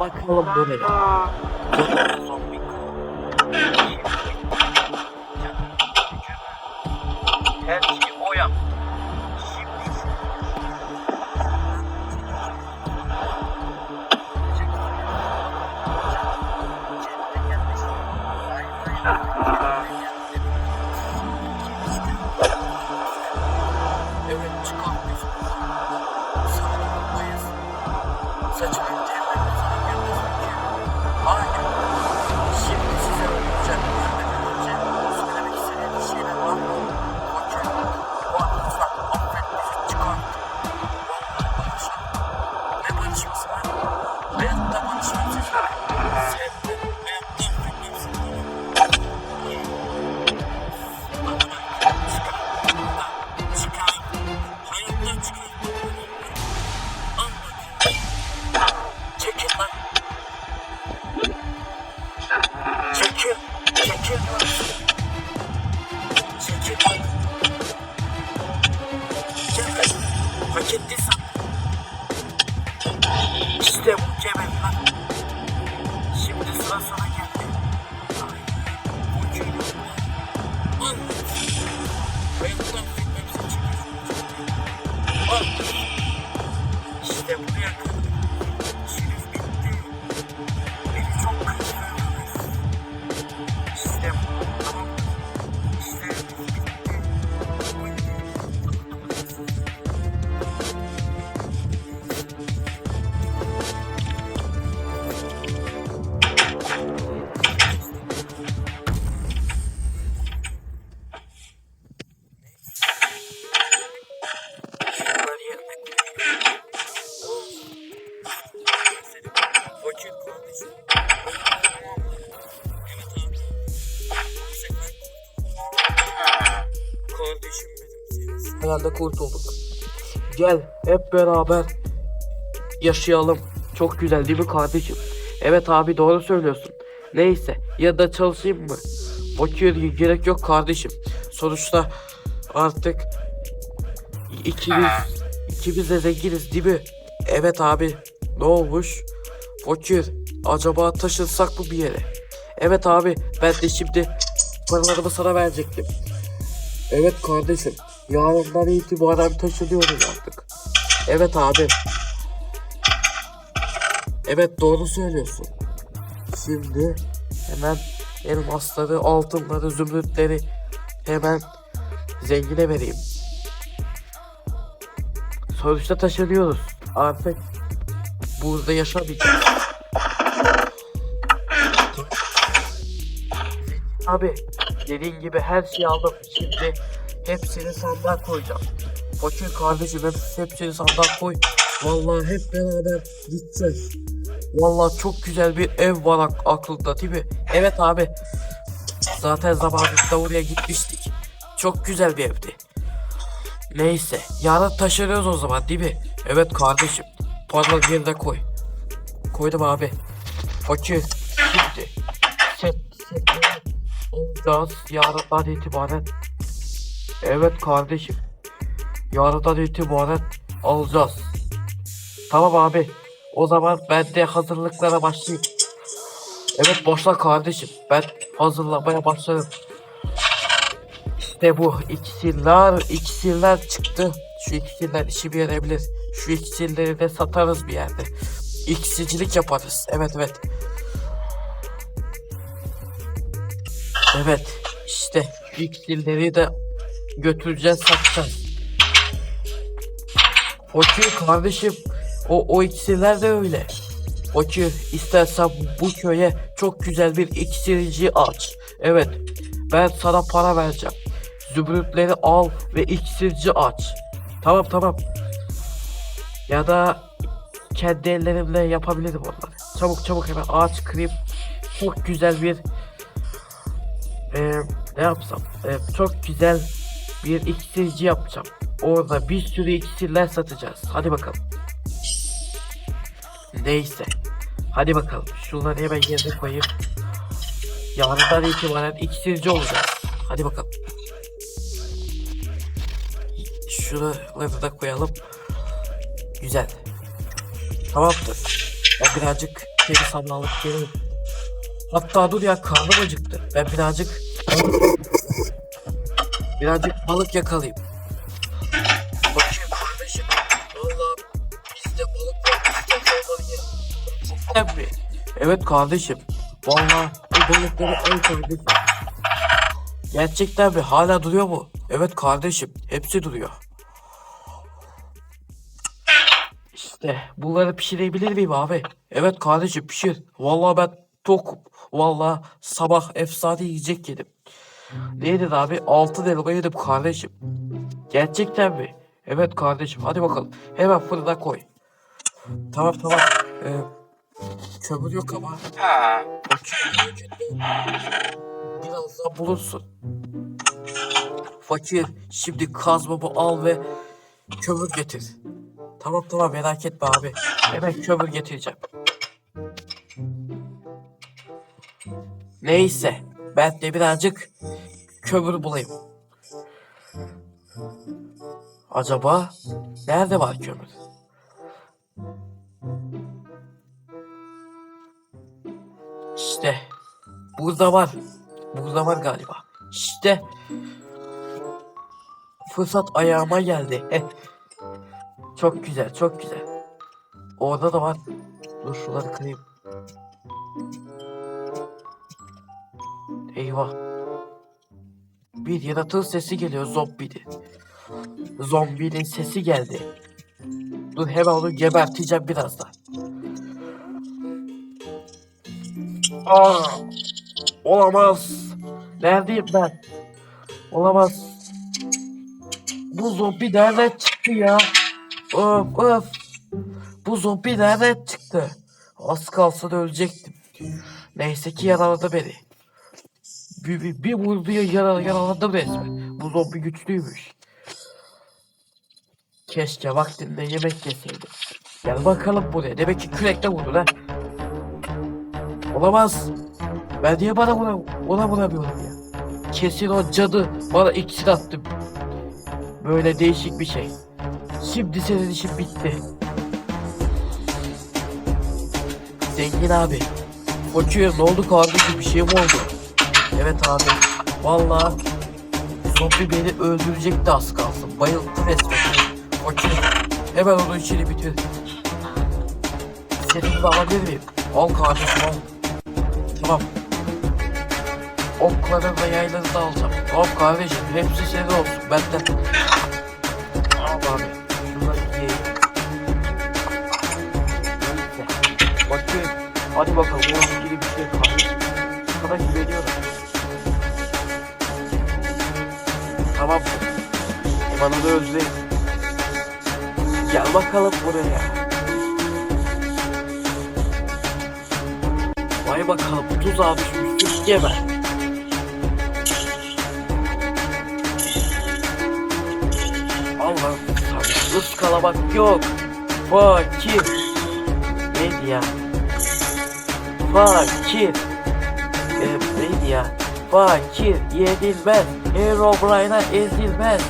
bakalım buraya. Zombi. Her. Şimdi lan. Çekil. Çekil lan. Çekil lan. Gel. Hak ettiysen. İşte bu Cemil lan. Şimdi sıra sana geldi. Ay, bu Cemil. Al. Hayatta Herhalde kurtulduk. Gel hep beraber yaşayalım. Çok güzel değil mi kardeşim? Evet abi doğru söylüyorsun. Neyse ya da çalışayım mı? Fakir gerek yok kardeşim. Sonuçta artık ikimiz ikimiz de zenginiz değil mi? Evet abi. Ne olmuş? Fakir. Acaba taşınsak mı bir yere? Evet abi. Ben de şimdi paralarımı sana verecektim. Evet kardeşim. Yarından itibaren taşınıyoruz artık. Evet abi. Evet doğru söylüyorsun. Şimdi hemen elmasları, altınları, zümrütleri hemen zengine vereyim. Sonuçta taşınıyoruz. Artık burada yaşamayacağız. Abi dediğin gibi her şeyi aldım. Şimdi hepsini sandığa koyacağım. Fakir kardeşim hep- hepsini sandığa koy. Vallahi hep beraber gideceğiz. Vallahi çok güzel bir ev var ak- aklında değil mi? Evet abi. Zaten zamanında oraya gitmiştik. Çok güzel bir evdi. Neyse yarın taşınıyoruz o zaman değil mi? Evet kardeşim. Paraları yerine koy. Koydum abi. Fakir. Alacağız yarından itibaren. Evet kardeşim. Yarından itibaren alacağız. Tamam abi. O zaman ben de hazırlıklara başlayayım. Evet başla kardeşim. Ben hazırlamaya başladım. İşte bu iksirler, iksirler çıktı. Şu iksirler işi yarayabilir. Şu iksirleri de satarız bir yerde. İksircilik yaparız. Evet evet. Evet işte iksirleri de götüreceğiz satacağız. Fakir kardeşim o, o iksirler de öyle. Fakir istersen bu köye çok güzel bir iksirci aç. Evet ben sana para vereceğim. Zümrütleri al ve iksirci aç. Tamam tamam. Ya da kendi ellerimle yapabilirim onları. Çabuk çabuk hemen ağaç kırayım. Çok güzel bir Eee, ne yapsam? Eee, çok güzel bir iksirci yapacağım. Orada bir sürü iksirler satacağız. Hadi bakalım. Neyse. Hadi bakalım. Şunları hemen yerine koyayım. Yarından itibaren iksirci olacağız. Hadi bakalım. Şuraları da koyalım. Güzel. Tamamdır. Ben birazcık içeri sana alıp gelirim. Hatta dur ya karnım acıktı. Ben birazcık birazcık balık yakalayayım. Bakayım kardeşim. Valla bizde balık var. Bizde? Evet kardeşim. Valla bu balıkları al kardeşim. Gerçekten mi? Hala duruyor mu? Evet kardeşim. Hepsi duruyor. İşte bunları pişirebilir miyim abi? Evet kardeşim pişir. Vallahi ben tokum. Vallahi sabah efsane yiyecek yedim. Ne yedin abi? Altın elma yedim kardeşim. Gerçekten mi? Evet kardeşim hadi bakalım. Hemen fırına koy. Tamam tamam. Ee, kömür yok ama. Bakayım. Birazdan bulursun. Fakir şimdi kazmamı al ve kömür getir. Tamam tamam merak etme abi. Hemen kömür getireceğim. Neyse ben de birazcık kömür bulayım. Acaba nerede var kömür? İşte burada var. Burada var galiba. İşte fırsat ayağıma geldi. Heh. Çok güzel, çok güzel. Orada da var. Dur şunları kırayım. Eyvah. Bir yaratığın sesi geliyor zombinin. Zombinin sesi geldi. Dur hemen onu geberteceğim birazdan. Aa, olamaz. Neredeyim ben? Olamaz. Bu zombi nereden çıktı ya? Of of. Bu zombi nereden çıktı? Az kalsın ölecektim. Neyse ki yaraladı beni. Bir, bir, bir vurdu ya yara, yaraladım resmen. Bu zombi güçlüymüş. Keşke vaktinde yemek yeseydim. Gel bakalım buraya. Demek ki kürekle vurdun ha. Olamaz. Ben niye bana vura, ona vuramıyorum ya? Kesin o cadı bana iksir attı. Böyle değişik bir şey. Şimdi senin işin bitti. Zengin abi. Koçuyor ne oldu kardeşim bir şey mi oldu? Evet abi. Vallahi zombi beni öldürecekti az kalsın. Bayıldı resmen. Koçuyor. Hemen onu içeri bitir. Senin de alabilir miyim? Al kardeşim al. Tamam. Okları ve yayları da alacağım. Tamam kardeşim hepsi senin olsun benden. Al abi. Şunları. Hadi bakalım. O ilgili bir şey kardeşim. Sana güveniyorum. Bana da özleyin. Gel bakalım buraya. Vay bakalım tuzağa düşmüştür geber. Allah'ım tabii ıskalamak yok. Fakir. Neydi ya? Fakir. Ee, neydi ya? Fakir yedilmez. Herobrine'a ezilmez.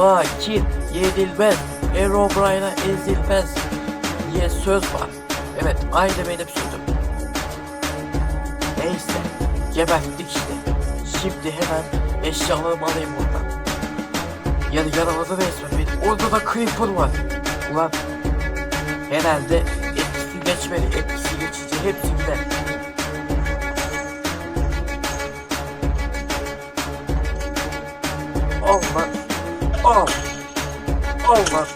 Fakir yedilmez. Herobrine'a ezilmez. diye söz var. Evet aynı benim sözüm. Neyse. Geberttik işte. Şimdi hemen eşyalarımı alayım buradan. Yani yaraladı resmen beni. Orada da Creeper var. Ulan herhalde etkisi geçmeli. Etkisi geçince hepsi gider. Al lan. Al. Al.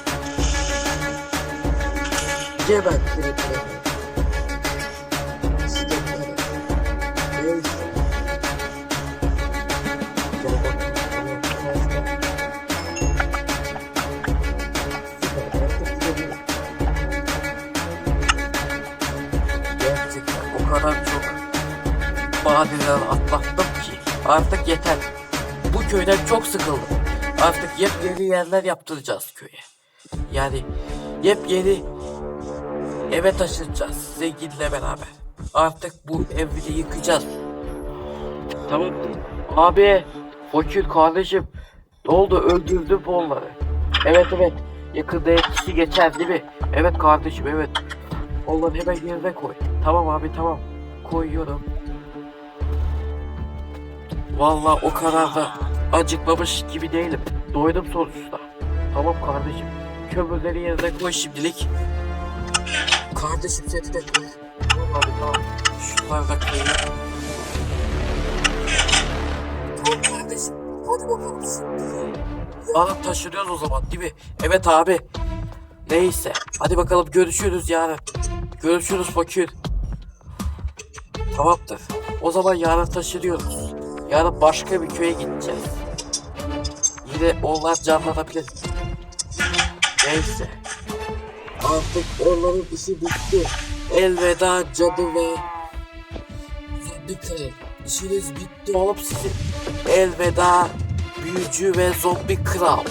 Geber Creeper'ı. İşte böyle. Neyse. Gerçekten o kadar çok badireler atlattım ki artık yeter. Bu köyden çok sıkıldım. Artık yepyeni yerler yaptıracağız köye. Yani yepyeni eve taşınacağız zenginle beraber. Artık bu evi de yıkacağız. Tamam. Abi, fakir kardeşim. Ne oldu? Öldürdüm onları. Evet evet. Yakında etkisi geçer değil mi? Evet kardeşim evet. Onları hemen yerine koy. Tamam abi tamam. Koyuyorum. Vallahi o kadar da acıkmamış gibi değilim. Doydum sonuçta. Tamam kardeşim. Kömürleri yerine koy şimdilik. Kardeşim seni de koy. Tamam abi tamam. Şunları da koyayım. Tamam kardeşim. Hadi bakalım şimdi. Alıp taşınıyoruz o zaman değil mi? Evet abi. Neyse. Hadi bakalım görüşürüz yarın. Görüşürüz fakir. Tamamdır. O zaman yarın taşınıyoruz. Yarın başka bir köye gideceğiz. Yine onlar canlanabilir. Neyse. Artık onların işi bitti. Elveda cadı ve zombi kral. İşiniz bitti oğlum sizin. Elveda büyücü ve zombi kral.